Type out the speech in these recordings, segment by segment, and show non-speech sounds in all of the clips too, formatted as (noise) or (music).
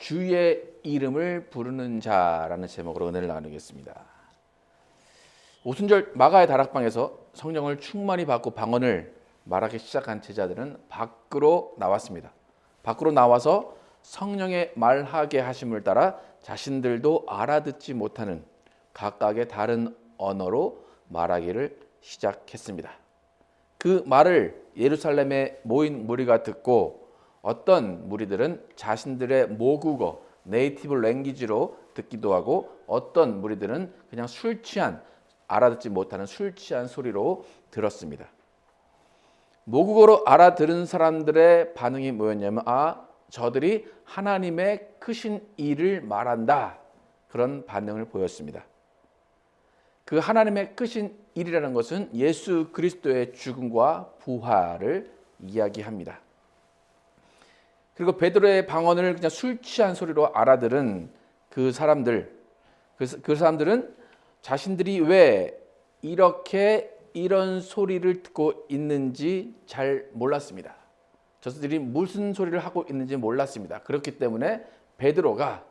주의 이름을 부르는 자라는 제목으로 은혜를 나누겠습니다. 오순절 마가의 다락방에서 성령을 충만히 받고 방언을 말하기 시작한 제자들은 밖으로 나왔습니다. 밖으로 나와서 성령의 말하게 하심을 따라 자신들도 알아듣지 못하는 각각의 다른 언어로 말하기를 시작했습니다. 그 말을 예루살렘에 모인 무리가 듣고 어떤 무리들은 자신들의 모국어 네이티브 랭귀지로 듣기도 하고 어떤 무리들은 그냥 술 취한 알아듣지 못하는 술 취한 소리로 들었습니다. 모국어로 알아들은 사람들의 반응이 뭐였냐면 아 저들이 하나님의 크신 일을 말한다 그런 반응을 보였습니다. 그 하나님의 크신 일이라는 것은 예수 그리스도의 죽음과 부활을 이야기합니다. 그리고 베드로의 방언을 그냥 술 취한 소리로 알아들은 그 사람들, 그, 그 사람들은 자신들이 왜 이렇게 이런 소리를 듣고 있는지 잘 몰랐습니다. 저들이 무슨 소리를 하고 있는지 몰랐습니다. 그렇기 때문에 베드로가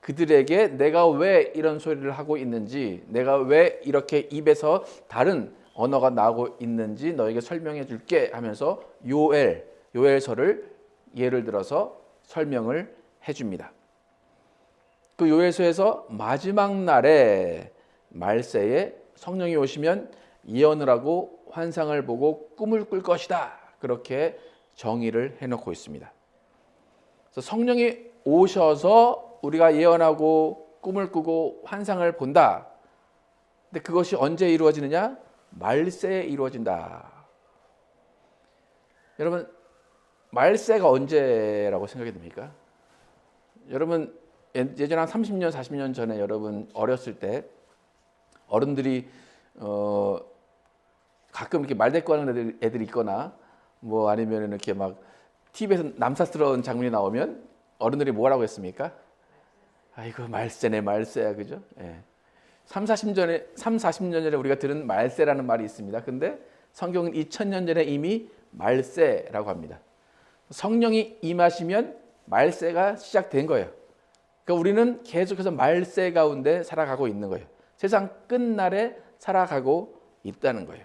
그들에게 내가 왜 이런 소리를 하고 있는지, 내가 왜 이렇게 입에서 다른 언어가 나오고 있는지 너에게 설명해 줄게 하면서 요엘, 요엘서를 예를 들어서 설명을 해 줍니다. 그 요엘서에서 마지막 날에 말세에 성령이 오시면 예언을 하고 환상을 보고 꿈을 꿀 것이다. 그렇게 정의를 해놓고 있습니다. 성령이 오셔서 우리가 예언하고 꿈을 꾸고 환상을 본다. 근데 그것이 언제 이루어지느냐? 말세에 이루어진다. 여러분 말세가 언제라고 생각이 듭니까? 여러분 예전 한 30년, 40년 전에 여러분 어렸을 때 어른들이 어 가끔 이렇게 말대꾸하는 애들, 애들 있거나 뭐 아니면 이렇게 막 TV에서 남사스러운 장면이 나오면 어른들이 뭐라고 했습니까? 아이고 말세네 말세야 그죠? 예. 3, 40년 전에 3, 40년 전에 우리가 들은 말세라는 말이 있습니다. 근데 성경은 2000년 전에 이미 말세라고 합니다. 성령이 임하시면 말세가 시작된 거예요. 그러니까 우리는 계속해서 말세 가운데 살아가고 있는 거예요. 세상 끝날에 살아가고 있다는 거예요.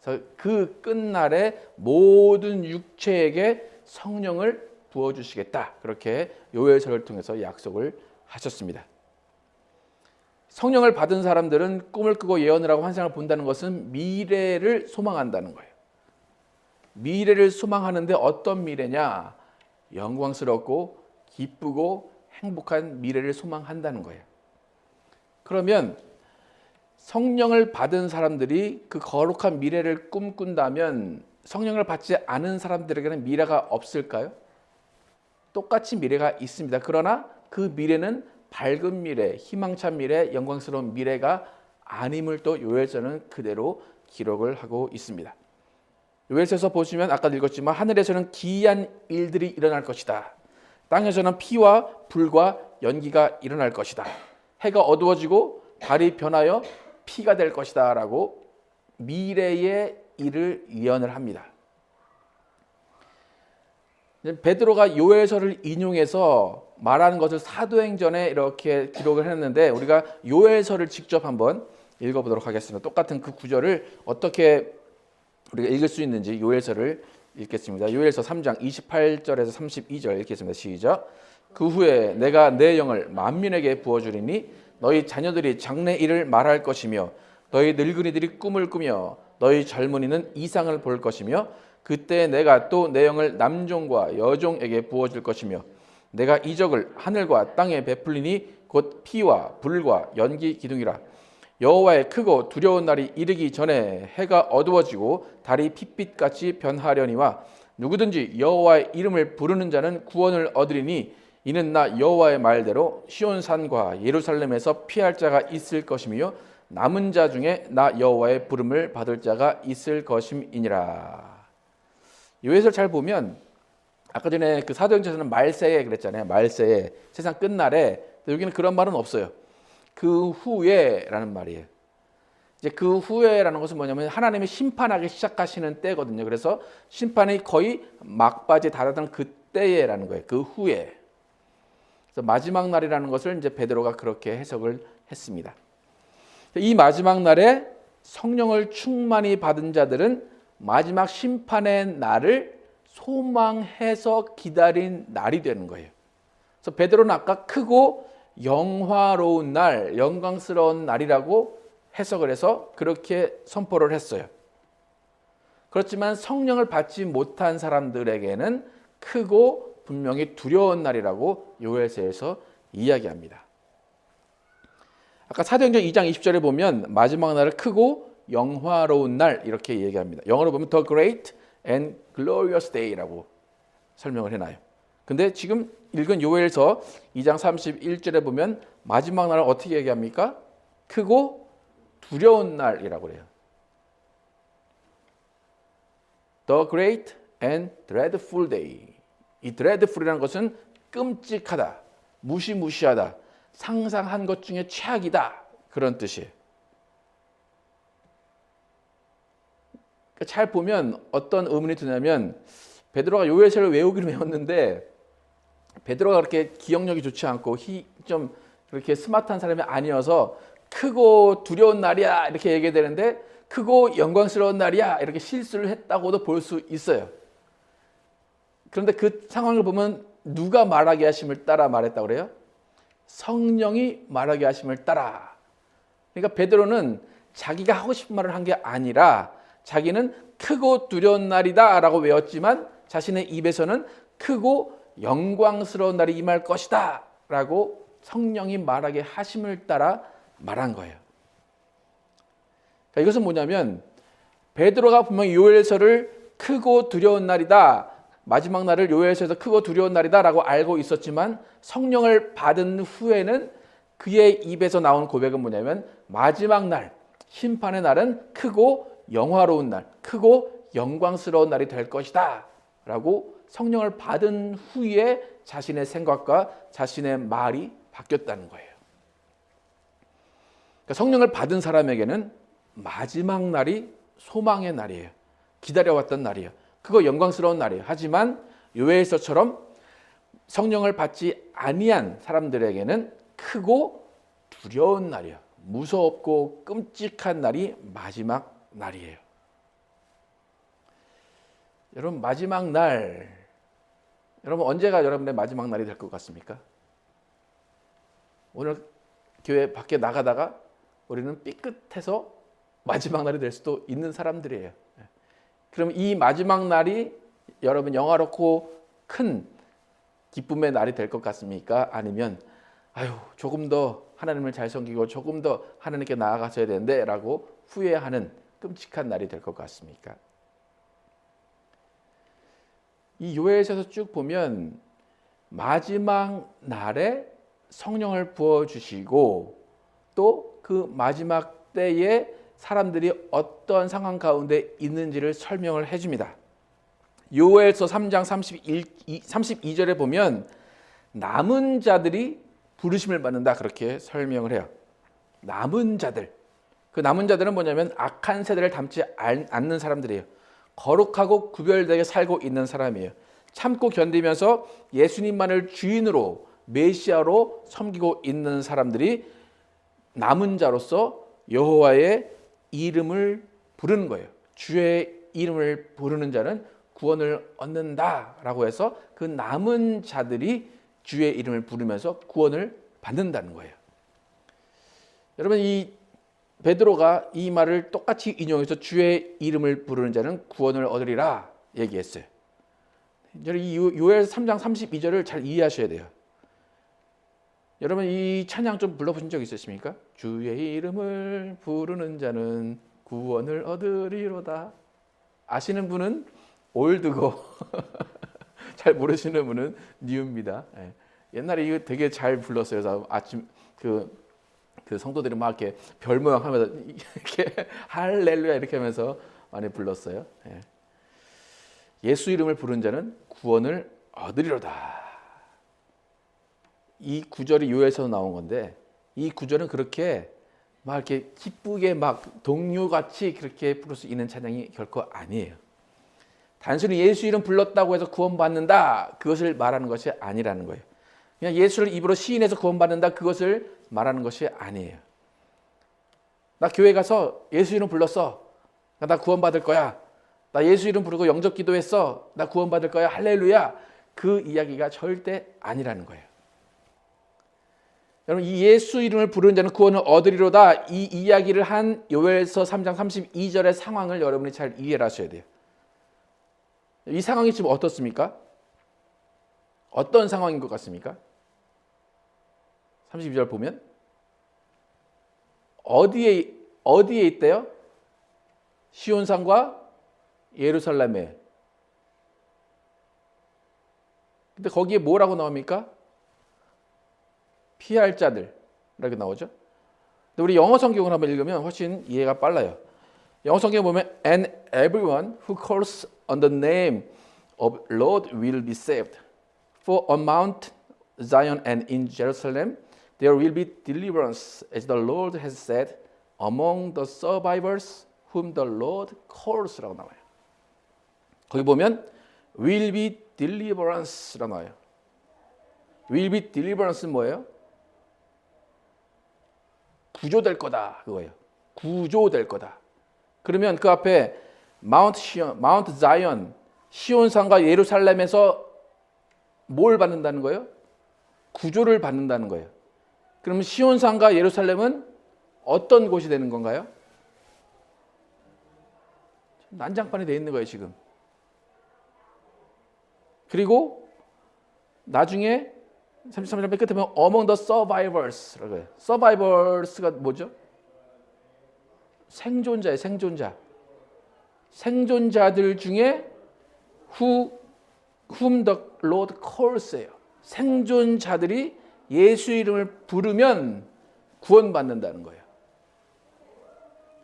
그래서 그 끝날에 모든 육체에게 성령을 부어 주시겠다. 그렇게 요엘서를 통해서 약속을 하셨습니다. 성령을 받은 사람들은 꿈을 꾸고 예언을 하고 환상을 본다는 것은 미래를 소망한다는 거예요. 미래를 소망하는데 어떤 미래냐? 영광스럽고 기쁘고 행복한 미래를 소망한다는 거예요. 그러면 성령을 받은 사람들이 그 거룩한 미래를 꿈꾼다면 성령을 받지 않은 사람들에게는 미래가 없을까요? 똑같이 미래가 있습니다. 그러나 그 미래는 밝은 미래, 희망찬 미래, 영광스러운 미래가 아님을 또 요엘서는 그대로 기록을 하고 있습니다. 요엘서에서 보시면 아까 읽었지만 하늘에서는 기이한 일들이 일어날 것이다. 땅에서는 피와 불과 연기가 일어날 것이다. 해가 어두워지고 달이 변하여 피가 될 것이다라고 미래의 일을 예언을 합니다. 베드로가 요엘서를 인용해서 말하는 것을 사도행전에 이렇게 기록을 했는데 우리가 요엘서를 직접 한번 읽어보도록 하겠습니다. 똑같은 그 구절을 어떻게 우리가 읽을 수 있는지 요엘서를 읽겠습니다. 요엘서 3장 28절에서 32절 읽겠습니다. 시작. 그 후에 내가 내 영을 만민에게 부어 주리니 너희 자녀들이 장래 일을 말할 것이며 너희 늙은이들이 꿈을 꾸며 너희 젊은이는 이상을 볼 것이며 그때 내가 또 내 영을 남종과 여종에게 부어 줄 것이며 내가 이적을 하늘과 땅에 베풀리니 곧 피와 불과 연기 기둥이라 여호와의 크고 두려운 날이 이르기 전에 해가 어두워지고 달이 핏빛같이 변하려니와 누구든지 여호와의 이름을 부르는 자는 구원을 얻으리니 이는 나 여호와의 말대로 시온 산과 예루살렘에서 피할 자가 있을 것이며 남은 자 중에 나 여호와의 부름을 받을 자가 있을 것임이니라. 요에서 잘 보면 아까 전에 그 사도행전에서는 말세에 그랬잖아요. 말세에 세상 끝날에 여기는 그런 말은 없어요. 그 후에라는 말이에요. 이제 그 후에라는 것은 뭐냐면 하나님이 심판하기 시작하시는 때거든요. 그래서 심판이 거의 막바지에 달하던 그때에라는 거예요. 그 후에. 그래서 마지막 날이라는 것을 이제 베드로가 그렇게 해석을 했습니다. 이 마지막 날에 성령을 충만히 받은 자들은 마지막 심판의 날을 소망해서 기다린 날이 되는 거예요. 그래서 베드로는 아까 크고 영화로운 날, 영광스러운 날이라고 해석을 해서 그렇게 선포를 했어요. 그렇지만 성령을 받지 못한 사람들에게는 크고 분명히 두려운 날이라고 요엘서에서 이야기합니다. 아까 사도행전 2장 20절에 보면 마지막 날을 크고 영화로운 날 이렇게 얘기합니다. 영어로 보면 the great and glorious day라고 설명을 해놔요. 근데 지금 읽은 요엘서 2장 31절에 보면 마지막 날을 어떻게 얘기합니까? 크고 두려운 날이라고 그래요. The great and dreadful day. 이 dreadful이라는 것은 끔찍하다, 무시무시하다, 상상한 것 중에 최악이다 그런 뜻이에요. 그러니까 잘 보면 어떤 의문이 드냐면 베드로가 요엘서를 외우기로 (laughs) 외웠는데 베드로가 그렇게 기억력이 좋지 않고 히, 좀 그렇게 스마트한 사람이 아니어서 크고 두려운 날이야 이렇게 얘기되는데 크고 영광스러운 날이야 이렇게 실수를 했다고도 볼 수 있어요. 그런데 그 상황을 보면 누가 말하게 하심을 따라 말했다고 그래요? 성령이 말하게 하심을 따라. 그러니까 베드로는 자기가 하고 싶은 말을 한 게 아니라 자기는 크고 두려운 날이다라고 외웠지만 자신의 입에서는 크고 영광스러운 날이 임할 것이다 라고 성령이 말하게 하심을 따라 말한 거예요. 그러니까 이것은 뭐냐면 베드로가 분명히 요엘서를 크고 두려운 날이다. 마지막 날을 요엘서에서 크고 두려운 날이다라고 알고 있었지만 성령을 받은 후에는 그의 입에서 나온 고백은 뭐냐면 마지막 날 심판의 날은 크고 영화로운 날, 크고 영광스러운 날이 될 것이다라고 성령을 받은 후에 자신의 생각과 자신의 말이 바뀌었다는 거예요. 그러니까 성령을 받은 사람에게는 마지막 날이 소망의 날이에요. 기다려왔던 날이에요. 그거 영광스러운 날이에요. 하지만 요엘서처럼 성령을 받지 아니한 사람들에게는 크고 두려운 날이에요. 무섭고 끔찍한 날이 마지막 날이에요. 여러분 마지막 날 여러분 언제가 여러분의 마지막 날이 될 것 같습니까? 오늘 교회 밖에 나가다가 우리는 삐끗해서 마지막 날이 될 수도 있는 사람들이에요. 그럼 이 마지막 날이 여러분 영화롭고 큰 기쁨의 날이 될 것 같습니까? 아니면 아유 조금 더 하나님을 잘 섬기고 조금 더 하나님께 나아가셔야 되는데라고 후회하는 끔찍한 날이 될 것 같습니까? 이 요엘서에서 쭉 보면 마지막 날에 성령을 부어 주시고 또 그 마지막 때에 사람들이 어떤 상황 가운데 있는지를 설명을 해 줍니다. 요엘서 3장 31, 32절에 보면 남은 자들이 부르심을 받는다 그렇게 설명을 해요. 남은 자들. 그 남은 자들은 뭐냐면 악한 세대를 담지 않는 사람들이에요. 거룩하고 구별되게 살고 있는 사람이에요. 참고 견디면서 예수님만을 주인으로 메시아로 섬기고 있는 사람들이 남은 자로서 여호와의 이름을 부르는 거예요. 주의 이름을 부르는 자는 구원을 얻는다라고 해서 그 남은 자들이 주의 이름을 부르면서 구원을 받는다는 거예요. 여러분 이 베드로가 이 말을 똑같이 인용해서 주의 이름을 부르는 자는 구원을 얻으리라 얘기했어요. 이 요엘 3장 32절을 잘 이해하셔야 돼요. 여러분 이 찬양 좀 불러보신 적 있으십니까? 주의 이름을 부르는 자는 구원을 얻으리로다. 아시는 분은 올드고 (laughs) 잘 모르시는 분은 뉴입니다. 예. 옛날에 이거 되게 잘 불렀어요. 아침 그, 그 성도들이 막 이렇게 별 모양 하면서 (laughs) 이렇게 할렐루야 이렇게 하면서 많이 불렀어요. 예. 예수 이름을 부른 자는 구원을 얻으리로다. 이 구절이 요에서 나온 건데 이 구절은 그렇게 막 이렇게 기쁘게 막 동료같이 그렇게 부를 수 있는 찬양이 결코 아니에요. 단순히 예수 이름 불렀다고 해서 구원받는다 그것을 말하는 것이 아니라는 거예요. 그냥 예수를 입으로 시인해서 구원받는다 그것을 말하는 것이 아니에요. 나 교회 가서 예수 이름 불렀어. 나 구원받을 거야. 나 예수 이름 부르고 영접 기도했어. 나 구원받을 거야. 할렐루야. 그 이야기가 절대 아니라는 거예요. 여러분 이 예수 이름을 부르는 자는 구원을 얻으리로다 이 이야기를 한 요엘서 3장 32절의 상황을 여러분이 잘 이해를 하셔야 돼요. 이 상황이 지금 어떻습니까? 어떤 상황인 것 같습니까? 32절 보면 어디에 어디에 있대요? 시온산과 예루살렘에. 근데 거기에 뭐라고 나옵니까? 피할 자들 이렇게 나오죠. 근데 우리 영어 성경을 한번 읽으면 훨씬 이해가 빨라요. 영어 성경 보면 and everyone who calls on the name of Lord will be saved. For on Mount Zion and in Jerusalem there will be deliverance as the Lord has said among the survivors whom the Lord calls라고 나와요. 거기 보면 will be deliverance라고 나와요. will be deliverance는 뭐예요? 구조될 거다 그거예요. 구조될 거다. 그러면 그 앞에 마운트 시온, 마운트 자이언, 시온산과 예루살렘에서 뭘 받는다는 거예요? 구조를 받는다는 거예요. 그러면 시온산과 예루살렘은 어떤 곳이 되는 건가요? 난장판이 돼 있는 거예요, 지금. 그리고 나중에 33절 맨 끝에 보면 among the survivors라고 해요. survivors가 뭐죠? 생존자예요, 생존자. 생존자들 중에 who whom the Lord calls예요. 생존자들이 예수 이름을 부르면 구원받는다는 거예요.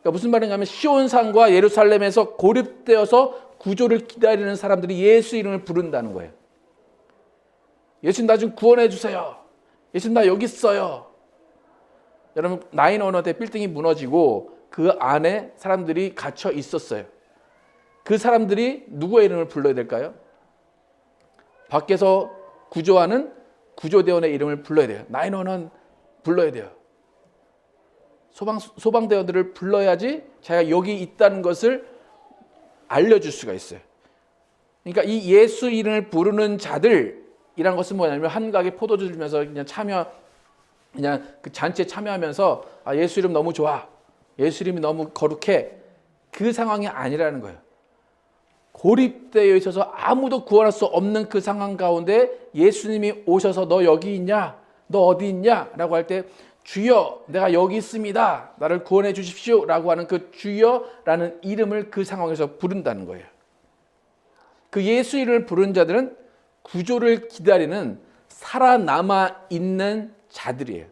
그러니까 무슨 말인가 하면 시온산과 예루살렘에서 고립되어서 구조를 기다리는 사람들이 예수 이름을 부른다는 거예요. 예수님 나 좀 구원해 주세요. 예수님 나 여기 있어요. 여러분 나인 언어 때 빌딩이 무너지고 그 안에 사람들이 갇혀 있었어요. 그 사람들이 누구의 이름을 불러야 될까요? 밖에서 구조하는 구조대원의 이름을 불러야 돼요. 나인 언어는 불러야 돼요. 소방 소방대원들을 불러야지 자기가 여기 있다는 것을 알려줄 수가 있어요. 그러니까 이 예수 이름을 부르는 자들이란 것은 뭐냐면 한가게 포도주 들면서 그냥 참여 그냥 그 잔치에 참여하면서 아 예수 이름 너무 좋아. 예수 이름이 너무 거룩해. 그 상황이 아니라는 거예요. 고립되어 있어서 아무도 구원할 수 없는 그 상황 가운데 예수님이 오셔서 너 여기 있냐? 너 어디 있냐? 라고 할 때 주여 내가 여기 있습니다. 나를 구원해 주십시오. 라고 하는 그 주여라는 이름을 그 상황에서 부른다는 거예요. 그 예수 이름을 부른 자들은 구조를 기다리는 살아남아 있는 자들이에요.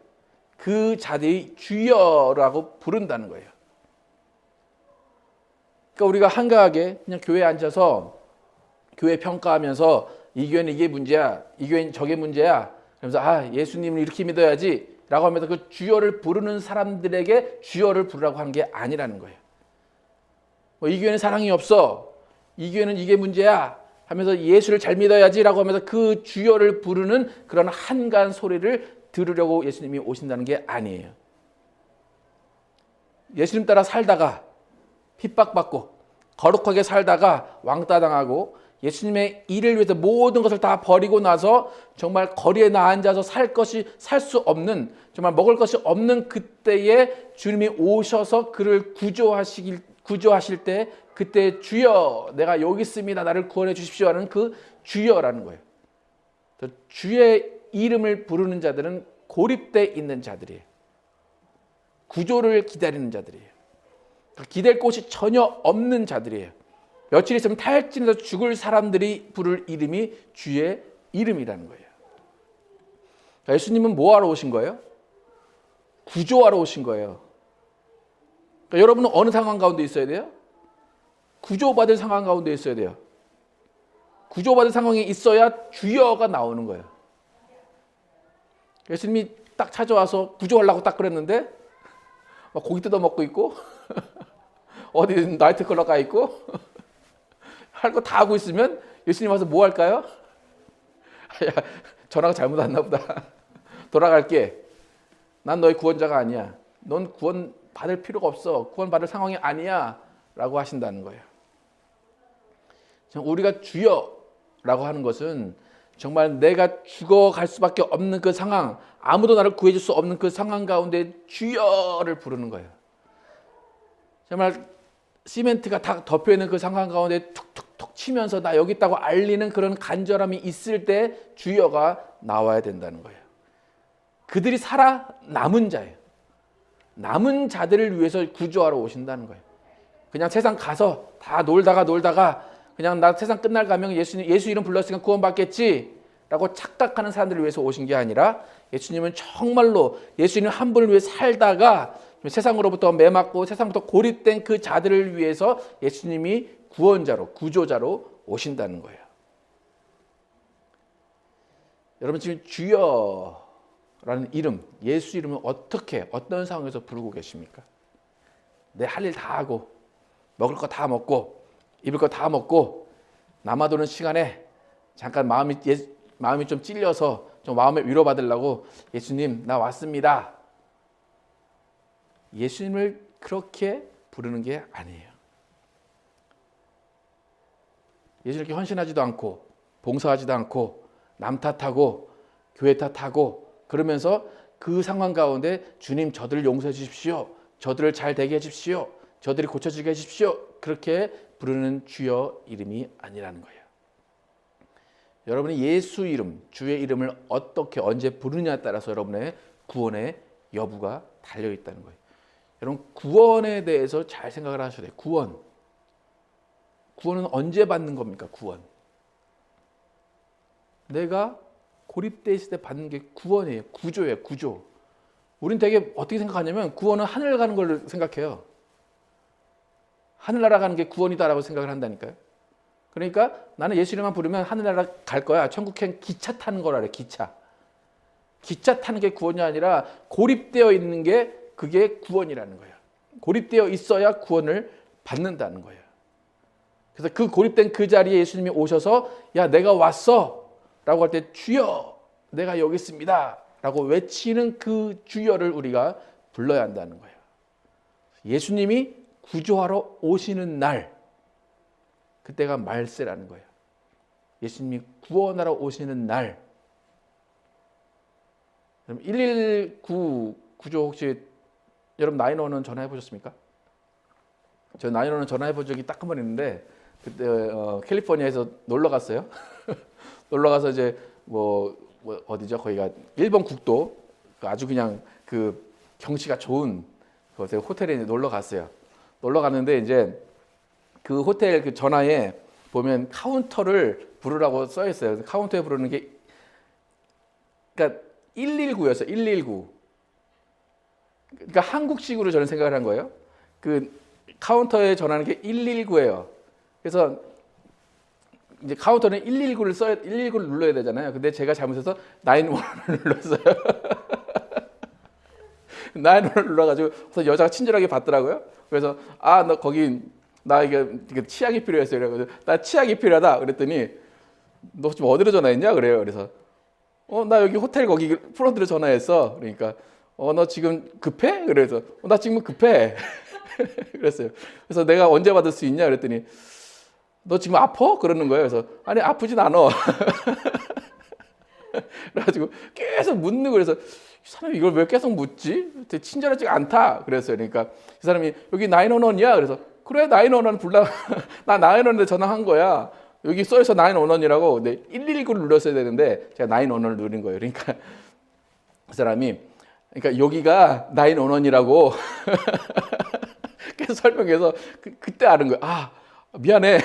그 자들이 주여라고 부른다는 거예요. 그러니까 우리가 한가하게 그냥 교회에 앉아서 교회 평가하면서 이 교회는 이게 문제야, 이 교회는 저게 문제야. 그러면서 아 예수님을 이렇게 믿어야지. 라고 하면서 그 주여를 부르는 사람들에게 주여를 부르라고 하는 게 아니라는 거예요. 뭐 이 교회는 사랑이 없어. 이 교회는 이게 문제야. 하면서 예수를 잘 믿어야지라고 하면서 그 주여를 부르는 그런 한간 소리를 들으려고 예수님이 오신다는 게 아니에요. 예수님 따라 살다가 핍박받고 거룩하게 살다가 왕따 당하고 예수님의 일을 위해서 모든 것을 다 버리고 나서 정말 거리에 나 앉아서 살 것이 살 수 없는 정말 먹을 것이 없는 그때에 주님이 오셔서 그를 구조하시길 구조하실 때 그때 주여 내가 여기 있습니다 나를 구원해 주십시오 하는 그 주여라는 거예요. 주의 이름을 부르는 자들은 고립돼 있는 자들이에요. 구조를 기다리는 자들이에요. 기댈 곳이 전혀 없는 자들이에요. 며칠 있으면 탈진해서 죽을 사람들이 부를 이름이 주의 이름이라는 거예요. 예수님은 뭐 하러 오신 거예요? 구조하러 오신 거예요. 그러니까 여러분은 어느 상황 가운데 있어야 돼요? 구조받을 상황 가운데 있어야 돼요. 구조받을 상황에 있어야 주여가 나오는 거예요. 예수님이 딱 찾아와서 구조하려고 딱 그랬는데 막 고기 뜯어 먹고 있고 (laughs) 어디 나이트클럽 가 있고 (laughs) 할 거 다 하고 있으면 예수님 와서 뭐 할까요? (laughs) 야, 전화가 잘못 왔나 보다. 돌아갈게. 난 너의 구원자가 아니야. 넌 구원 받을 필요가 없어. 구원 받을 상황이 아니야. 라고 하신다는 거예요. 우리가 주여라고 하는 것은 정말 내가 죽어갈 수밖에 없는 그 상황, 아무도 나를 구해줄 수 없는 그 상황 가운데 주여를 부르는 거예요. 정말 시멘트가 다 덮여 있는 그 상황 가운데 툭툭툭 치면서 나 여기 있다고 알리는 그런 간절함이 있을 때 주여가 나와야 된다는 거예요. 그들이 살아 남은 자예요. 남은 자들을 위해서 구조하러 오신다는 거예요. 그냥 세상 가서 다 놀다가 놀다가 그냥 나 세상 끝날 가면 예수 예수 이름 불렀으니까 구원받겠지 라고 착각하는 사람들을 위해서 오신 게 아니라 예수님은 정말로 예수님 한 분을 위해 살다가 세상으로부터 매맞고 세상부터 고립된 그 자들을 위해서 예수님이 구원자로 구조자로 오신다는 거예요. 여러분 지금 주여라는 이름, 예수 이름을 어떻게 어떤 상황에서 부르고 계십니까? 내 할 일 다 하고 먹을 거 다 먹고 입을 거 다 먹고 남아도는 시간에 잠깐 마음이 예, 마음이 좀 찔려서 좀 마음을 위로받으려고 예수님 나 왔습니다. 예수님을 그렇게 부르는 게 아니에요. 예수님께 헌신하지도 않고 봉사하지도 않고 남 탓하고 교회 탓하고 그러면서 그 상황 가운데 주님 저들을 용서해 주십시오. 저들을 잘 되게 해 주십시오. 저들이 고쳐지게 해 주십시오. 그렇게 부르는 주여 이름이 아니라는 거예요. 여러분이 예수 이름, 주의 이름을 어떻게 언제 부르냐에 따라서 여러분의 구원의 여부가 달려 있다는 거예요. 여러분 구원에 대해서 잘 생각을 하셔야 돼요. 구원. 구원은 언제 받는 겁니까? 구원. 내가 고립돼 있을 때 받는 게 구원이에요. 구조예요. 구조. 우린 되게 어떻게 생각하냐면 구원은 하늘 가는 걸 생각해요. 하늘나라 가는 게 구원이다라고 생각을 한다니까요. 그러니까 나는 예수 이름만 부르면 하늘나라 갈 거야. 천국행 기차 타는 거라래. 기차. 기차 타는 게 구원이 아니라 고립되어 있는 게 그게 구원이라는 거예요. 고립되어 있어야 구원을 받는다는 거예요. 그래서 그 고립된 그 자리에 예수님이 오셔서 야 내가 왔어 라고 할 때 주여 내가 여기 있습니다 라고 외치는 그 주여를 우리가 불러야 한다는 거예요. 예수님이 구조하러 오시는 날 그때가 말세라는 거예요. 예수님이 구원하러 오시는 날119 구조 혹시 여러분 나인원은 전화해 보셨습니까? 저 나인원은 전화해 본 적이 딱 한 번 있는데 그때 어, 캘리포니아에서 놀러 갔어요. (laughs) 놀러 가서 이제 뭐, 뭐 어디죠? 거기가 일본 국도 그 아주 그냥 그 경치가 좋은 그곳에 호텔에 놀러 갔어요. 놀러 갔는데 이제 그 호텔 그 전화에 보면 카운터를 부르라고 써 있어요. 카운터에 부르는 게 그러니까 119였어요. 119. 그러니까 한국식으로 저는 생각을 한 거예요. 그 카운터에 전화하는 게 119예요. 그래서 이제 카운터는 119를 써야 119를 눌러야 되잖아요. 근데 제가 잘못해서 911을 (laughs) 눌렀어요. (laughs) 911을 눌러가지고 그래서 여자가 친절하게 받더라고요. 그래서 아 너 거기 나 이게, 치약이 필요했어요. 그래가지고 나 치약이 필요하다. 그랬더니 너 지금 어디로 전화했냐? 그래요. 그래서 어 나 여기 호텔 거기 프론트로 전화했어. 그러니까 어 너 지금 급해? 그래서 어, 나 지금 급해. (laughs) 그랬어요. 그래서 내가 언제 받을 수 있냐? 그랬더니 너 지금 아파? 그러는 거예요. 그래서 아니 아프진 않아. (laughs) 그래가지고 계속 묻는 거예요. 그래서 이 사람이 이걸 왜 계속 묻지? 되게 친절하지가 않다. 그랬어요. 그러니까 이 사람이 여기 나인원원이야. 그래서 그래 나인원원 불러. (laughs) 나 나인원원에 전화한 거야. 여기 써있어 나인원원이라고. 근데 119를 눌렀어야 되는데 제가 나인원원을 누른 거예요. 그러니까 그 사람이 그러니까 여기가 나인 원원이라고 (laughs) 계속 설명해서 그, 그때 아는 거야. 아 미안해.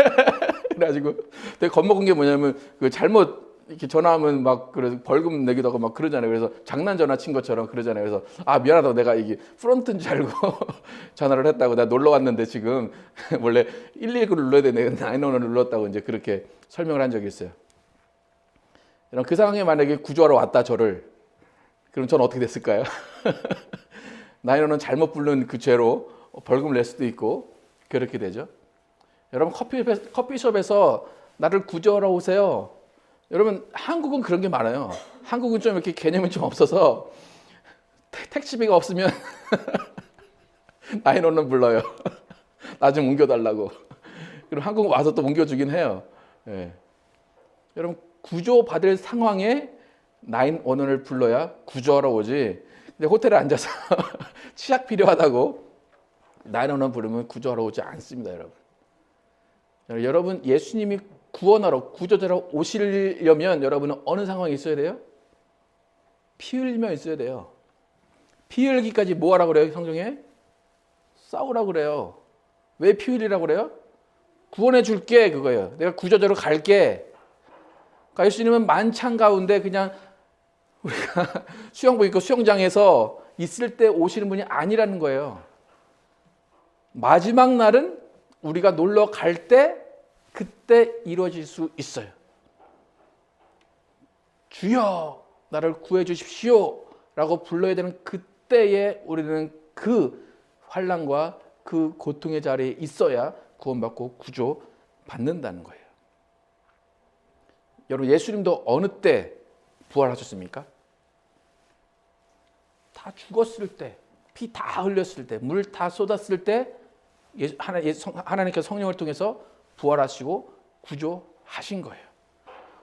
(laughs) 그래가지고 되게 겁먹은 게 뭐냐면 그 잘못 이렇게 전화하면 막 그래 벌금 내기도 하고 막 그러잖아요. 그래서 장난 전화 친 것처럼 그러잖아요. 그래서 아 미안하다 내가 이게 프론트인 줄 알고 (laughs) 전화를 했다고 내가 놀러 왔는데 지금 원래 119를 눌러야 되는데 911을 눌렀다고 이제 그렇게 설명을 한 적이 있어요. 그 상황에 만약에 구조하러 왔다 저를 그럼 저는 어떻게 됐을까요? (laughs) 911은 잘못 부른 그 죄로 벌금을 낼 수도 있고 그렇게 되죠. 여러분 커피, 커피숍에서 나를 구조하러 오세요. 여러분 한국은 그런 게 많아요. 한국은 좀 이렇게 개념이 좀 없어서 태- 택시비가 없으면 (laughs) 나인원은 불러요. (laughs) 나 좀 옮겨달라고. 그럼 한국 와서 또 옮겨주긴 해요. 예. 여러분 구조 받을 상황에 나인원을 불러야 구조하러 오지. 근데 호텔에 앉아서 (laughs) 치약 필요하다고 나인원을 부르면 구조하러 오지 않습니다, 여러분. 여러분 예수님이 구원하러 구조자로 오시려면 여러분은 어느 상황에 있어야 돼요? 피 흘리며 있어야 돼요. 피 흘기까지 뭐 하라고 그래요, 성경에? 싸우라고 그래요. 왜 피 흘리라고 그래요? 구원해 줄게 그거예요. 내가 구조자로 갈게. 그러니까 예수님은 만찬 가운데 그냥 우리가 (laughs) 수영복 입고 수영장에서 있을 때 오시는 분이 아니라는 거예요. 마지막 날은 우리가 놀러 갈 때 그때 이루어질 수 있어요. 주여 나를 구해 주십시오 라고 불러야 되는 그때에 우리는 그 환란과 그 고통의 자리에 있어야 구원받고 구조 받는다는 거예요. 여러분 예수님도 어느 때 부활하셨습니까? 다 죽었을 때, 피 다 흘렸을 때, 물 다 쏟았을 때 예- 하나님께서 성령을 통해서 부활하시고 구조하신 거예요.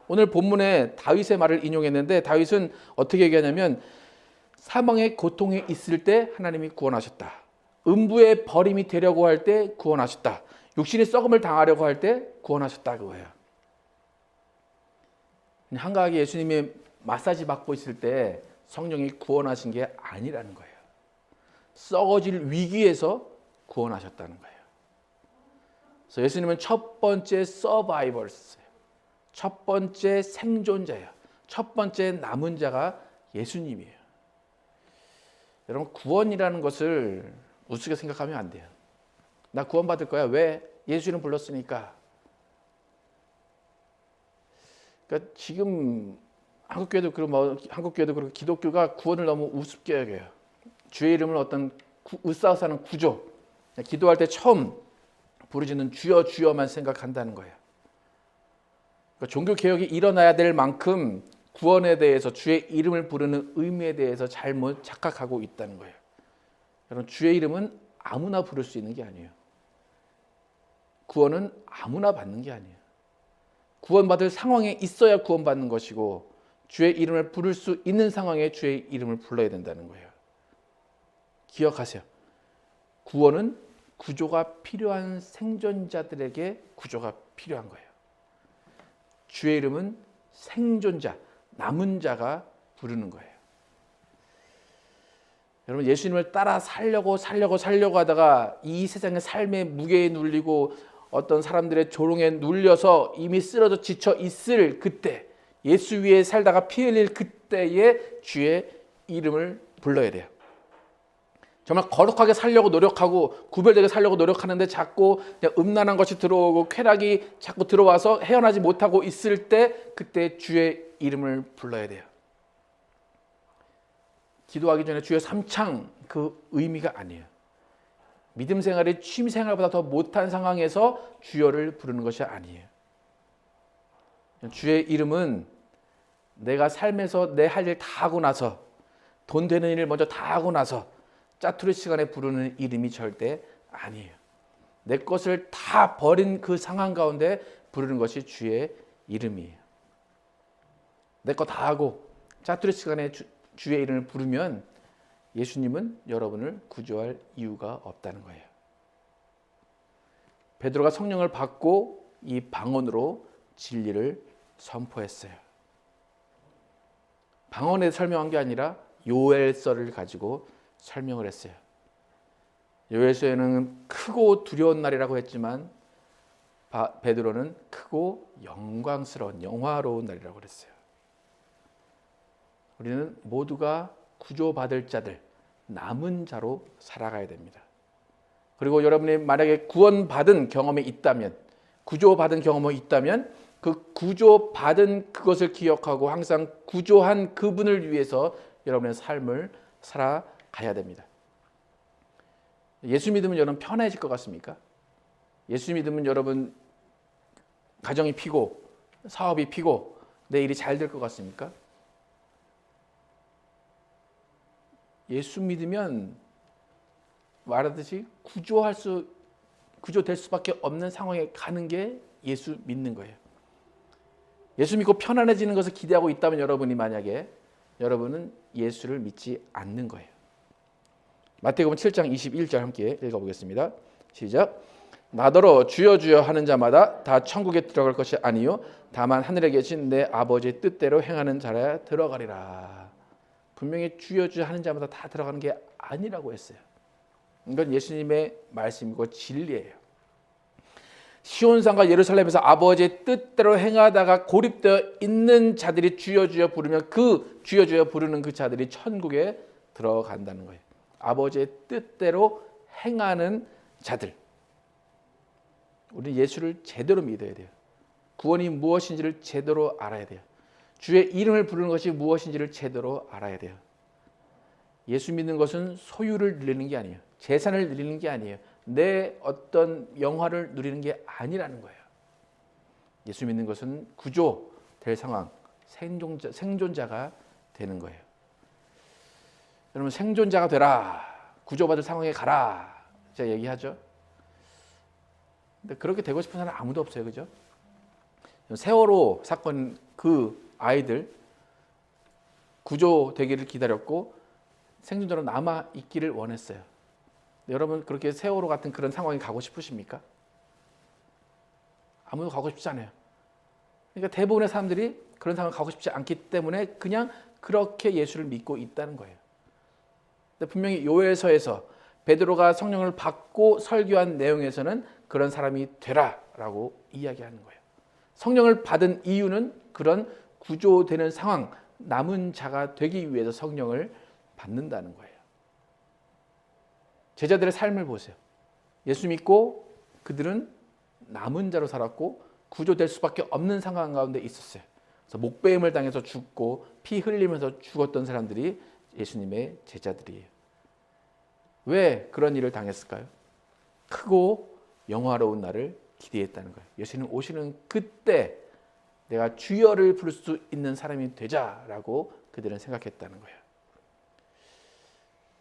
오늘 본문에 다윗의 말을 인용했는데 다윗은 어떻게 얘기하냐면 사망의 고통에 있을 때 하나님이 구원하셨다. 음부의 버림이 되려고 할 때 구원하셨다. 육신의 썩음을 당하려고 할 때 구원하셨다 그거예요. 한가하게 예수님이 마사지 받고 있을 때 성령이 구원하신 게 아니라는 거예요. 썩어질 위기에서 구원하셨다는 거예요. 그래서 예수님은 첫 번째 서바이벌스예요. 첫 번째 생존자예요. 첫 번째 남은 자가 예수님이에요. 여러분 구원이라는 것을 우습게 생각하면 안 돼요. 나 구원 받을 거야. 왜? 예수님 불렀으니까. 그러니까 지금 한국 교회도 그렇고 뭐 한국 교회도 그렇고 기독교가 구원을 너무 우습게 여겨요. 주의 이름을 어떤 구, 으싸싸는 구조. 기도할 때 처음 부르짖는 주여 주여만 생각한다는 거예요. 그러니까 종교 개혁이 일어나야 될 만큼 구원에 대해서 주의 이름을 부르는 의미에 대해서 잘못 착각하고 있다는 거예요. 여러분 주의 이름은 아무나 부를 수 있는 게 아니에요. 구원은 아무나 받는 게 아니에요. 구원받을 상황에 있어야 구원받는 것이고 주의 이름을 부를 수 있는 상황에 주의 이름을 불러야 된다는 거예요. 기억하세요. 구원은 구조가 필요한 생존자들에게 구조가 필요한 거예요. 주의 이름은 생존자, 남은 자가 부르는 거예요. 여러분 예수님을 따라 살려고 살려고 살려고 하다가 이 세상의 삶의 무게에 눌리고 어떤 사람들의 조롱에 눌려서 이미 쓰러져 지쳐 있을 그때 예수 위에 살다가 피 흘릴 그때에 주의 이름을 불러야 돼요. 정말 거룩하게 살려고 노력하고 구별되게 살려고 노력하는데 자꾸 음란한 것이 들어오고 쾌락이 자꾸 들어와서 헤어나지 못하고 있을 때 그때 주의 이름을 불러야 돼요. 기도하기 전에 주의 삼창 그 의미가 아니에요. 믿음 생활이 취미 생활보다 더 못한 상황에서 주여를 부르는 것이 아니에요. 주의 이름은 내가 삶에서 내 할 일 다 하고 나서 돈 되는 일 먼저 다 하고 나서 짜투리 시간에 부르는 이름이 절대 아니에요. 내 것을 다 버린 그 상황 가운데 부르는 것이 주의 이름이에요. 내 거 다 하고 짜투리 시간에 주, 주의 이름을 부르면 예수님은 여러분을 구조할 이유가 없다는 거예요. 베드로가 성령을 받고 이 방언으로 진리를 선포했어요. 방언에 설명한 게 아니라 요엘서를 가지고 설명을 했어요. 요엘서에는 크고 두려운 날이라고 했지만 베드로는 크고 영광스러운 영화로운 날이라고 그랬어요. 우리는 모두가 구조받을 자들, 남은 자로 살아가야 됩니다. 그리고 여러분이 만약에 구원받은 경험이 있다면, 구조받은 경험이 있다면, 그 구조받은 그것을 기억하고 항상 구조한 그분을 위해서 여러분의 삶을 살아가야 됩니다. 예수 믿으면 여러분 편해질 것 같습니까? 예수 믿으면 여러분 가정이 피고, 사업이 피고, 내 일이 잘 될 것 같습니까? 예수 믿으면 말하듯이 구조할 수 구조될 수밖에 없는 상황에 가는 게 예수 믿는 거예요. 예수 믿고 편안해지는 것을 기대하고 있다면 여러분이 만약에 여러분은 예수를 믿지 않는 거예요. 마태복음 7장 21절 함께 읽어 보겠습니다. 시작. 나더러 주여 주여 하는 자마다 다 천국에 들어갈 것이 아니요 다만 하늘에 계신 내 아버지의 뜻대로 행하는 자라야 들어가리라. 분명히 주여 주여 하는 자마다 다 들어가는 게 아니라고 했어요. 이건 예수님의 말씀이고 진리예요. 시온산과 예루살렘에서 아버지의 뜻대로 행하다가 고립되어 있는 자들이 주여 주여 부르면 그 주여 주여 부르는 그 자들이 천국에 들어간다는 거예요. 아버지의 뜻대로 행하는 자들. 우리 예수를 제대로 믿어야 돼요. 구원이 무엇인지를 제대로 알아야 돼요. 주의 이름을 부르는 것이 무엇인지를 제대로 알아야 돼요. 예수 믿는 것은 소유를 누리는 게 아니에요. 재산을 누리는 게 아니에요. 내 어떤 영화를 누리는 게 아니라는 거예요. 예수 믿는 것은 구조 될 상황, 생존자, 생존자가 되는 거예요. 여러분 생존자가 되라, 구조받을 상황에 가라, 제가 얘기하죠. 근데 그렇게 되고 싶은 사람 아무도 없어요, 그죠? 세월호 사건 그 아이들 구조되기를 기다렸고 생존자로 남아 있기를 원했어요. 여러분 그렇게 세월호 같은 그런 상황에 가고 싶으십니까? 아무도 가고 싶지 않아요. 그러니까 대부분의 사람들이 그런 상황 가고 싶지 않기 때문에 그냥 그렇게 예수를 믿고 있다는 거예요. 근데 분명히 요엘서에서 베드로가 성령을 받고 설교한 내용에서는 그런 사람이 되라라고 이야기하는 거예요. 성령을 받은 이유는 그런 구조되는 상황, 남은 자가 되기 위해서 성령을 받는다는 거예요. 제자들의 삶을 보세요. 예수 믿고 그들은 남은 자로 살았고 구조될 수밖에 없는 상황 가운데 있었어요. 그래서 목배임을 당해서 죽고 피 흘리면서 죽었던 사람들이 예수님의 제자들이에요. 왜 그런 일을 당했을까요? 크고 영화로운 날을 기대했다는 거예요. 예수님 오시는 그때 내가 주여를 부를 수 있는 사람이 되자라고 그들은 생각했다는 거예요.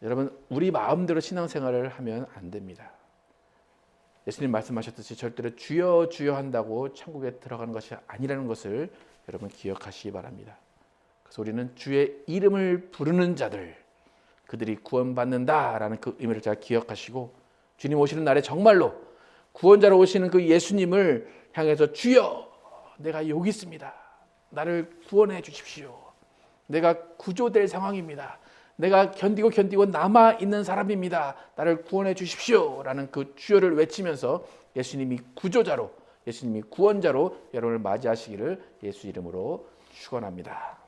여러분 우리 마음대로 신앙생활을 하면 안 됩니다. 예수님 말씀하셨듯이 절대로 주여 주여 한다고 천국에 들어가는 것이 아니라는 것을 여러분 기억하시기 바랍니다. 그래서 우리는 주의 이름을 부르는 자들 그들이 구원받는다라는 그 의미를 잘 기억하시고 주님 오시는 날에 정말로 구원자로 오시는 그 예수님을 향해서 주여 내가 여기 있습니다. 나를 구원해 주십시오. 내가 구조될 상황입니다. 내가 견디고 견디고 남아 있는 사람입니다. 나를 구원해 주십시오라는 그 주여를 외치면서 예수님이 구조자로 예수님이 구원자로 여러분을 맞이하시기를 예수 이름으로 축원합니다.